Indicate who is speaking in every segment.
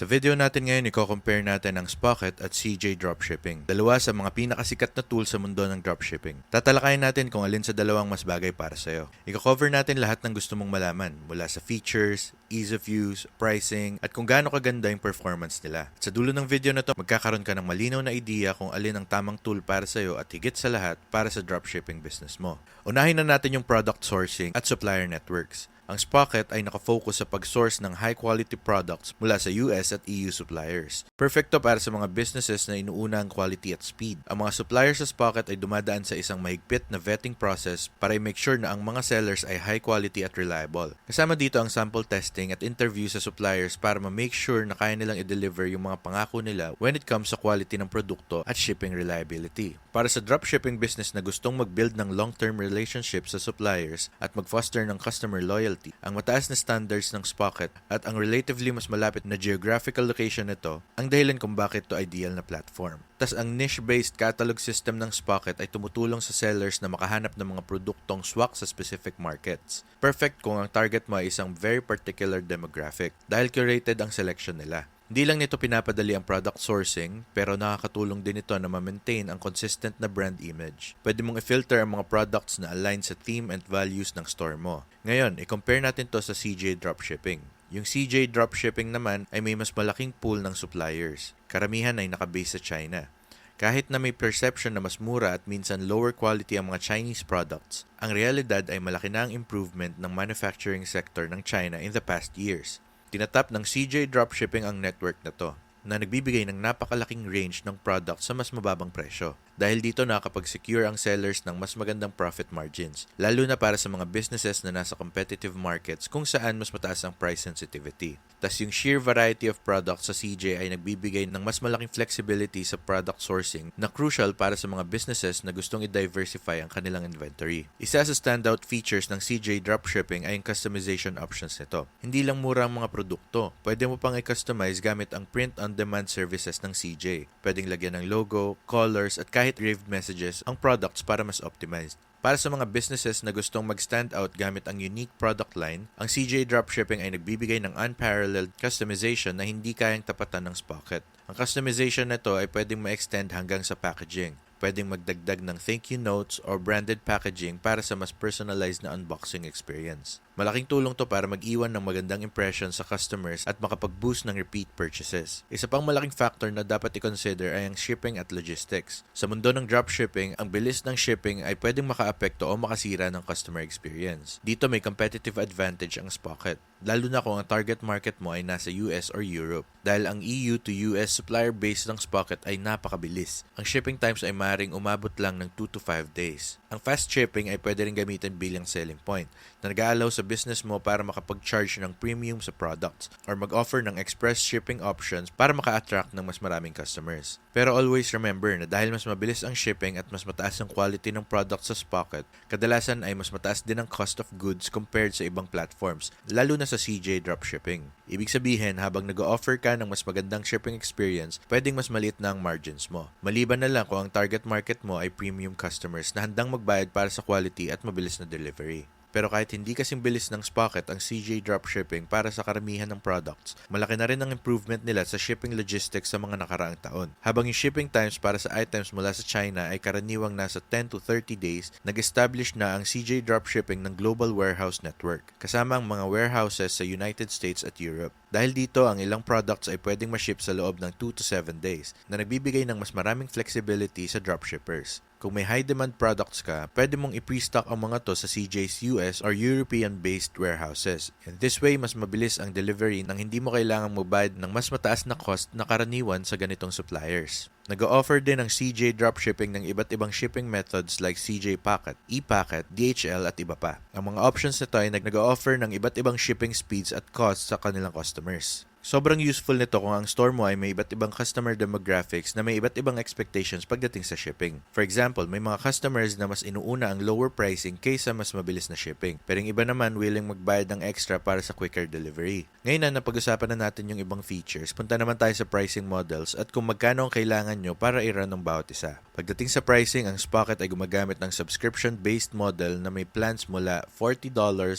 Speaker 1: Sa video natin ngayon, i-compare natin ang Spocket at CJ Dropshipping. Dalawa sa mga pinakasikat na tool sa mundo ng dropshipping. Tatalakayin natin kung alin sa dalawang mas bagay para sa'yo. I-cover natin lahat ng gusto mong malaman mula sa features, ease of use, pricing, at kung gaano kaganda yung performance nila. At sa dulo ng video na to, magkakaroon ka ng malinaw na idea kung alin ang tamang tool para sa'yo at higit sa lahat para sa dropshipping business mo. Unahin na natin yung product sourcing at supplier networks. Ang Spocket ay nakafocus sa pag-source ng high-quality products mula sa US at EU suppliers. Perfecto para sa mga businesses na inuuna ang quality at speed. Ang mga suppliers sa Spocket ay dumadaan sa isang mahigpit na vetting process para i-make sure na ang mga sellers ay high quality at reliable. Kasama dito ang sample testing at interview sa suppliers para ma-make sure na kaya nilang i-deliver yung mga pangako nila when it comes sa quality ng produkto at shipping reliability. Para sa dropshipping business na gustong mag-build ng long-term relationships sa suppliers at mag-foster ng customer loyalty, ang mataas na standards ng Spocket at ang relatively mas malapit na geographical location nito ang dahilan kung bakit to ideal na platform. Tas ang niche-based catalog system ng Spocket ay tumutulong sa sellers na makahanap ng mga produktong swak sa specific markets. Perfect kung ang target mo ay isang very particular demographic dahil curated ang selection nila. Hindi lang nito pinapadali ang product sourcing, pero nakakatulong din ito na ma-maintain ang consistent na brand image. Pwede mong i-filter ang mga products na align sa theme and values ng store mo. Ngayon, i-compare natin to sa CJ Dropshipping. Yung CJ Dropshipping naman ay may mas malaking pool ng suppliers. Karamihan ay nakabase sa China. Kahit na may perception na mas mura at minsan lower quality ang mga Chinese products, ang realidad ay malaki na ang improvement ng manufacturing sector ng China in the past years. Tinatap ng CJ Dropshipping ang network na to na nagbibigay ng napakalaking range ng product sa mas mababang presyo. Dahil dito nakakapag-secure ang sellers ng mas magandang profit margins, lalo na para sa mga businesses na nasa competitive markets kung saan mas mataas ang price sensitivity. Thus, yung sheer variety of products sa CJ ay nagbibigay ng mas malaking flexibility sa product sourcing na crucial para sa mga businesses na gustong i-diversify ang kanilang inventory. Isa sa standout features ng CJ Dropshipping ay yung customization options nito. Hindi lang mura ang mga produkto, pwede mo pang i-customize gamit ang print-on-demand services ng CJ. Pwedeng lagyan ng logo, colors, at kahit engraved messages ang products para mas optimized. Para sa mga businesses na gustong mag-stand out gamit ang unique product line, ang CJ Dropshipping ay nagbibigay ng unparalleled customization na hindi kayang tapatan ng Spocket. Ang customization nito ay pwedeng ma-extend hanggang sa packaging. Pwedeng magdagdag ng thank you notes or branded packaging para sa mas personalized na unboxing experience. Malaking tulong to para mag-iwan ng magandang impression sa customers at makapag-boost ng repeat purchases. Isa pang malaking factor na dapat i-consider ay ang shipping at logistics. Sa mundo ng dropshipping, ang bilis ng shipping ay pwedeng makaapekto o makasira ng customer experience. Dito may competitive advantage ang Spocket, lalo na kung ang target market mo ay nasa US or Europe. Dahil ang EU to US supplier base ng Spocket ay napakabilis. Ang shipping times ay maaaring umabot lang ng 2 to 5 days. Ang fast shipping ay pwede rin gamitin bilang selling point na nag-aalaw sa business mo para makapag-charge ng premium sa products or mag-offer ng express shipping options para maka-attract ng mas maraming customers. Pero always remember na dahil mas mabilis ang shipping at mas mataas ang quality ng product sa Spocket, kadalasan ay mas mataas din ang cost of goods compared sa ibang platforms, lalo na sa CJ Dropshipping. Ibig sabihin, habang nag-offer ka ng mas magandang shipping experience, pwedeng mas maliit na ang margins mo. Maliban na lang kung ang target market mo ay premium customers na handang magbayad para sa quality at mabilis na delivery. Pero kahit hindi kasing bilis ng Spocket ang CJ Dropshipping para sa karamihan ng products, malaki na rin ang improvement nila sa shipping logistics sa mga nakaraang taon. Habang yung shipping times para sa items mula sa China ay karaniwang nasa 10 to 30 days, nag-establish na ang CJ Dropshipping ng Global Warehouse Network, kasama ang mga warehouses sa United States at Europe. Dahil dito, ang ilang products ay pwedeng ma-ship sa loob ng 2 to 7 days, na nagbibigay ng mas maraming flexibility sa dropshippers. Kung may high demand products ka, pwede mong i-pre-stock ang mga to sa CJ's US or European-based warehouses. And this way, mas mabilis ang delivery nang hindi mo kailangang magbayad ng mas mataas na cost na karaniwan sa ganitong suppliers. Nag-offer din ang CJ Dropshipping ng iba't ibang shipping methods like CJ Packet, ePacket, DHL at iba pa. Ang mga options nito ay nag-offer ng iba't ibang shipping speeds at costs sa kanilang customers. Sobrang useful nito kung ang store mo ay may iba't ibang customer demographics na may iba't ibang expectations pagdating sa shipping. For example, may mga customers na mas inuuna ang lower pricing kaysa mas mabilis na shipping. Pero yung iba naman willing magbayad ng extra para sa quicker delivery. Ngayon na napag-usapan na natin yung ibang features, punta naman tayo sa pricing models at kung magkano ang kailangan nyo para i-run ng bawat isa. Pagdating sa pricing, ang Spocket ay gumagamit ng subscription-based model na may plans mula $40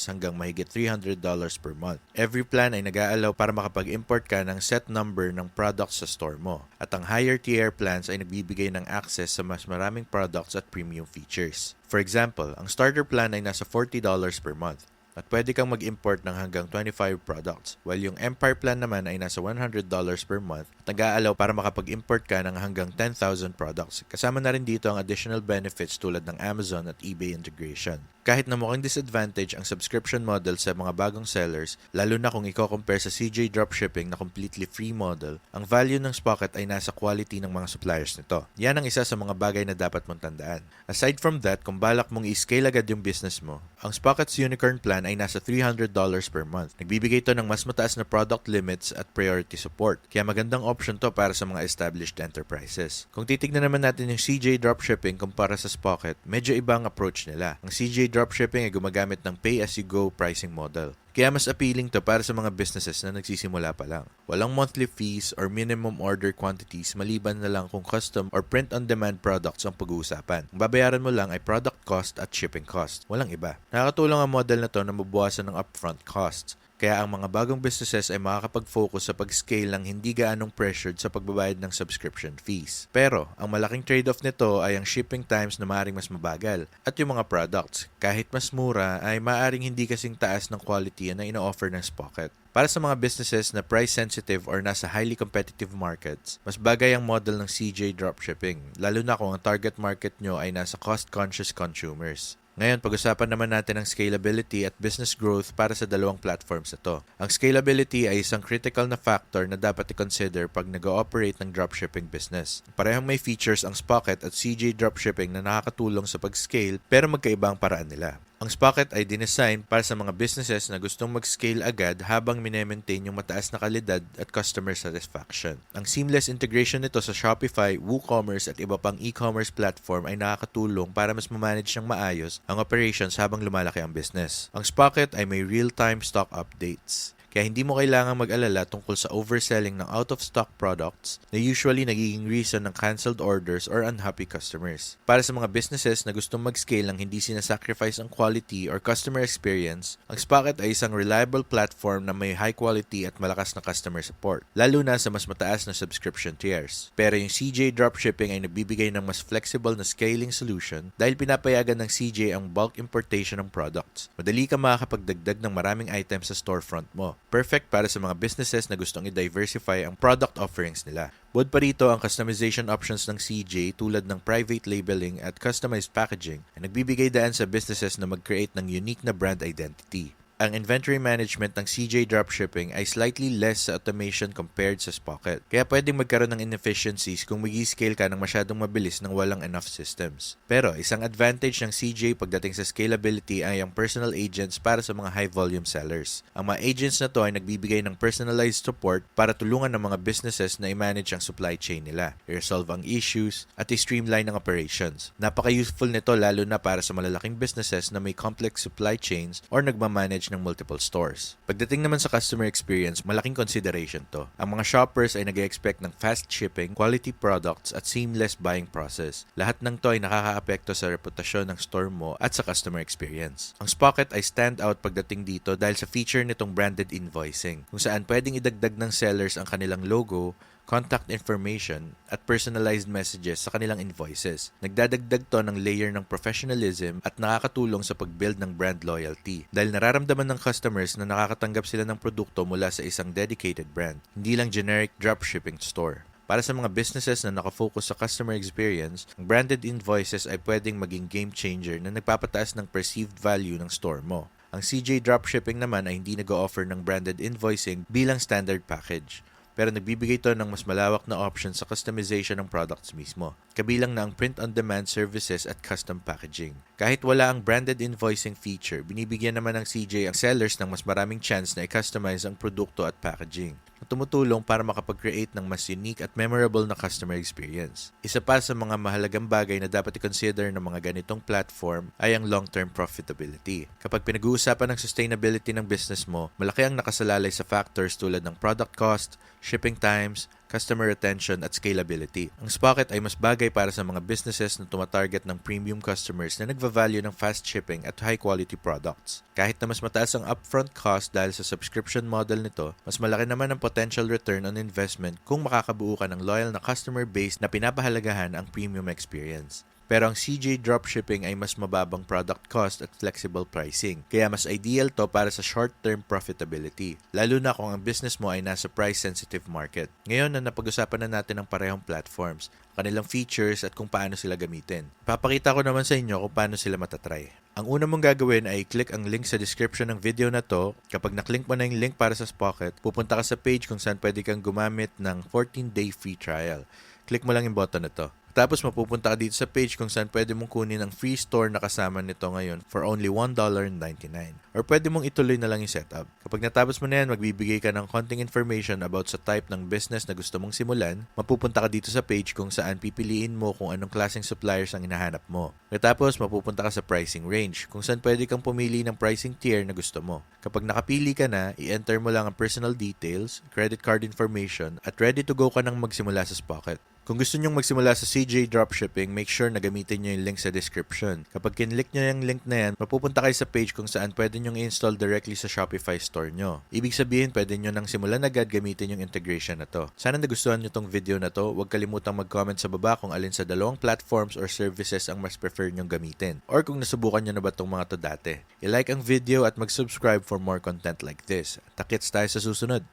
Speaker 1: hanggang mahigit $300 per month. Every plan ay nag-aalaw para makapag mag-import ka ng set number ng products sa store mo. At ang higher tier plans ay nagbibigay ng access sa mas maraming products at premium features. For example, ang starter plan ay nasa $40 per month at pwede kang mag-import ng hanggang 25 products, while yung Empire plan naman ay nasa $100 per month at nag-aalaw para makapag-import ka ng hanggang 10,000 products. Kasama na rin dito ang additional benefits tulad ng Amazon at eBay integration. Kahit na mukhang disadvantage ang subscription model sa mga bagong sellers, lalo na kung i-compare sa CJ Dropshipping na completely free model, ang value ng Spocket ay nasa quality ng mga suppliers nito. Yan ang isa sa mga bagay na dapat mong tandaan. Aside from that, kung balak mong i-scale agad yung business mo, ang Spocket's Unicorn plan ay nasa $300 per month. Nagbibigay to ng mas mataas na product limits at priority support, kaya magandang option to para sa mga established enterprises. Kung titignan naman natin yung CJ Dropshipping kumpara sa Spocket, medyo ibang approach nila. Ang CJ Dropshipping ay gumagamit ng pay-as-you-go pricing model. Kaya mas appealing to para sa mga businesses na nagsisimula pa lang. Walang monthly fees or minimum order quantities maliban na lang kung custom or print-on-demand products ang pag-uusapan. Ang babayaran mo lang ay product cost at shipping cost. Walang iba. Nakakatulong ang model na to na mabawasan ng upfront costs. Kaya ang mga bagong businesses ay makakapag-focus sa pag-scale ng hindi gaanong pressured sa pagbabayad ng subscription fees. Pero, ang malaking trade-off nito ay ang shipping times na maaaring mas mabagal at yung mga products, kahit mas mura, ay maaaring hindi kasing taas ng quality na ino-offer ng Spocket. Para sa mga businesses na price sensitive or nasa highly competitive markets, mas bagay ang model ng CJ Dropshipping, lalo na kung ang target market nyo ay nasa cost-conscious consumers. Ngayon, pag-usapan naman natin ang scalability at business growth para sa dalawang platforms na to. Ang scalability ay isang critical na factor na dapat i-consider pag nag-ooperate ng dropshipping business. Parehong may features ang Spocket at CJ Dropshipping na nakakatulong sa pag-scale pero magkaiba ang paraan nila. Ang Spocket ay dinesign para sa mga businesses na gustong mag-scale agad habang minemaintain yung mataas na kalidad at customer satisfaction. Ang seamless integration nito sa Shopify, WooCommerce at iba pang e-commerce platform ay nakakatulong para mas mamanage ng maayos ang operations habang lumalaki ang business. Ang Spocket ay may real-time stock updates. Kaya hindi mo kailangang mag-alala tungkol sa overselling ng out-of-stock products na usually nagiging reason ng cancelled orders or unhappy customers. Para sa mga businesses na gustong mag-scale ng hindi sinasacrifice ang quality or customer experience, ang Spocket ay isang reliable platform na may high quality at malakas na customer support, lalo na sa mas mataas na subscription tiers. Pero yung CJ Dropshipping ay nagbibigay ng mas flexible na scaling solution dahil pinapayagan ng CJ ang bulk importation ng products. Madali ka makakapagdagdag ng maraming items sa storefront mo. Perfect para sa mga businesses na gustong i-diversify ang product offerings nila. Bukod pa rito ang customization options ng CJ tulad ng private labeling at customized packaging ay nagbibigay daan sa businesses na mag-create ng unique na brand identity ang inventory management ng CJ Dropshipping ay slightly less sa automation compared sa Spocket. Kaya pwedeng magkaroon ng inefficiencies kung mag scale ka ng masyadong mabilis ng walang enough systems. Pero isang advantage ng CJ pagdating sa scalability ay ang personal agents para sa mga high volume sellers. Ang mga agents na to ay nagbibigay ng personalized support para tulungan ng mga businesses na i-manage ang supply chain nila, i-resolve ang issues, at i-streamline ang operations. Napaka-useful nito lalo na para sa malalaking businesses na may complex supply chains or nagmamanage ng multiple stores. Pagdating naman sa customer experience, malaking consideration to. Ang mga shoppers ay nag expect ng fast shipping, quality products at seamless buying process. Lahat ng to ay nakakaapekto sa reputasyon ng store mo at sa customer experience. Ang Spocket ay stand out pagdating dito dahil sa feature nitong branded invoicing, kung saan pwedeng idagdag ng sellers ang kanilang logo, contact information, at personalized messages sa kanilang invoices. Nagdadagdag to ng layer ng professionalism at nakakatulong sa pag-build ng brand loyalty dahil nararamdaman ng customers na nakakatanggap sila ng produkto mula sa isang dedicated brand, hindi lang generic dropshipping store. Para sa mga businesses na nakafocus sa customer experience, ang branded invoices ay pwedeng maging game changer na nagpapataas ng perceived value ng store mo. Ang CJ Dropshipping naman ay hindi nag-offer ng branded invoicing bilang standard package pero nagbibigay ito ng mas malawak na option sa customization ng products mismo, kabilang na ang print-on-demand services at custom packaging. Kahit wala ang branded invoicing feature, binibigyan naman ng CJ ang sellers ng mas maraming chance na i-customize ang produkto at packaging na tumutulong para makapag-create ng mas unique at memorable na customer experience. Isa pa sa mga mahalagang bagay na dapat i-consider ng mga ganitong platform ay ang long-term profitability. Kapag pinag-uusapan ng sustainability ng business mo, malaki ang nakasalalay sa factors tulad ng product cost, shipping times, customer retention at scalability. Ang Spocket ay mas bagay para sa mga businesses na tumatarget ng premium customers na nagva-value ng fast shipping at high quality products. Kahit na mas mataas ang upfront cost dahil sa subscription model nito, mas malaki naman ang potential return on investment kung makakabuo ka ng loyal na customer base na pinapahalagahan ang premium experience. Pero ang CJ Dropshipping ay mas mababang product cost at flexible pricing. Kaya mas ideal to para sa short-term profitability. Lalo na kung ang business mo ay nasa price-sensitive market. Ngayon na napag-usapan na natin ang parehong platforms, kanilang features at kung paano sila gamitin. Papakita ko naman sa inyo kung paano sila matatry. Ang una mong gagawin ay click ang link sa description ng video na to. Kapag na-click mo na yung link para sa Spocket, pupunta ka sa page kung saan pwede kang gumamit ng 14-day free trial. Click mo lang yung button na to. Tapos mapupunta ka dito sa page kung saan pwede mong kunin ang free store na kasama nito ngayon for only $1.99. Or pwede mong ituloy na lang yung setup. Kapag natapos mo na yan, magbibigay ka ng konting information about sa type ng business na gusto mong simulan. Mapupunta ka dito sa page kung saan pipiliin mo kung anong klaseng suppliers ang hinahanap mo. Tapos mapupunta ka sa pricing range kung saan pwede kang pumili ng pricing tier na gusto mo. Kapag nakapili ka na, i-enter mo lang ang personal details, credit card information, at ready to go ka nang magsimula sa Spocket. Kung gusto nyong magsimula sa CJ Dropshipping, make sure na gamitin nyo yung link sa description. Kapag kinlik nyo yung link na yan, mapupunta kayo sa page kung saan pwede nyong i-install directly sa Shopify store nyo. Ibig sabihin, pwede nyo nang simulan agad gamitin yung integration na to. Sana nagustuhan nyo tong video na to. Huwag kalimutang mag-comment sa baba kung alin sa dalawang platforms or services ang mas prefer nyong gamitin. Or kung nasubukan nyo na ba tong mga to dati. I-like ang video at mag-subscribe for more content like this. Takits tayo sa susunod.